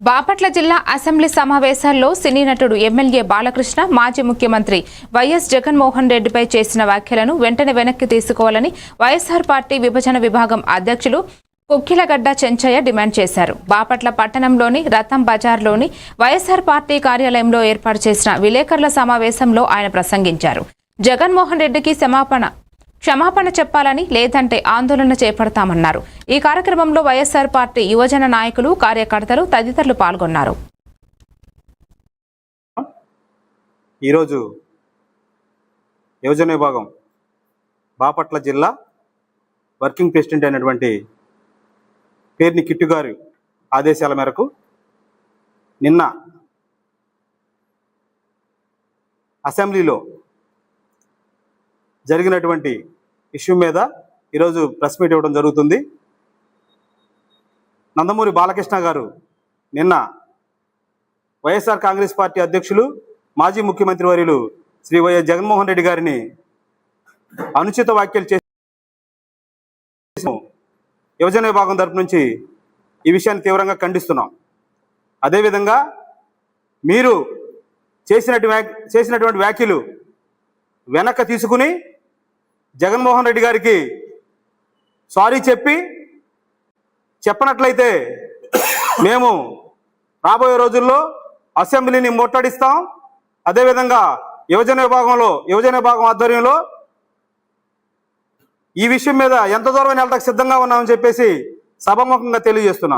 బాపట్ల జిల్లా అసెంబ్లీ సమావేశాల్లో సినీ నటుడు ఎమ్మెల్యే బాలకృష్ణ మాజీ ముఖ్యమంత్రి వైఎస్ జగన్మోహన్ రెడ్డిపై చేసిన వ్యాఖ్యలను వెంటనే వెనక్కి తీసుకోవాలని వైఎస్ఆర్ పార్టీ విభజన విభాగం అధ్యక్షులు కుక్కిలగడ్డ చెంచయ్య డిమాండ్ చేశారు. బాపట్ల పట్టణంలోని రతం బజార్లోని వైఎస్ఆర్ పార్టీ కార్యాలయంలో ఏర్పాటు చేసిన విలేకరుల సమావేశంలో ఆయన ప్రసంగించారు. జగన్మోహన్ రెడ్డికి క్షమాపణ క్షమాపణ చెప్పాలని లేదంటే ఆందోళన చేపడతామన్నారు. ఈ కార్యక్రమంలో వైఎస్ఆర్ పార్టీ యువజన నాయకులు కార్యకర్తలు తదితరులు పాల్గొన్నారు. ఈరోజు యువజన విభాగం బాపట్ల జిల్లా వర్కింగ్ ప్రెసిడెంట్ అయినటువంటి పేర్ని కిట్టుగారి ఆదేశాల మేరకు నిన్న అసెంబ్లీలో జరిగినటువంటి ఇష్యూ మీద ఈరోజు ప్రెస్ మీట్ ఇవ్వడం జరుగుతుంది. నందమూరి బాలకృష్ణ గారు నిన్న వైఎస్ఆర్ కాంగ్రెస్ పార్టీ అధ్యక్షులు మాజీ ముఖ్యమంత్రి వర్యులు శ్రీ వైఎస్ జగన్మోహన్ రెడ్డి గారిని అనుచిత వ్యాఖ్యలు చేసి యువజన విభాగం తరపు నుంచి ఈ విషయాన్ని తీవ్రంగా ఖండిస్తున్నాం. అదేవిధంగా మీరు చేసినటువంటి చేసినటువంటి వ్యాఖ్యలు వెనక్కి తీసుకుని జగన్మోహన్ రెడ్డి గారికి సారీ చెప్పి చెప్పనట్లయితే మేము రాబోయే రోజుల్లో అసెంబ్లీని ముట్టడిస్తాం. అదేవిధంగా యువజన విభాగంలో యువజన విభాగం ఆధ్వర్యంలో ఈ విషయం మీద ఎంత దూరం వెళ్ళడానికి సిద్ధంగా ఉన్నామని చెప్పేసి సభముఖంగా తెలియజేస్తున్నాం.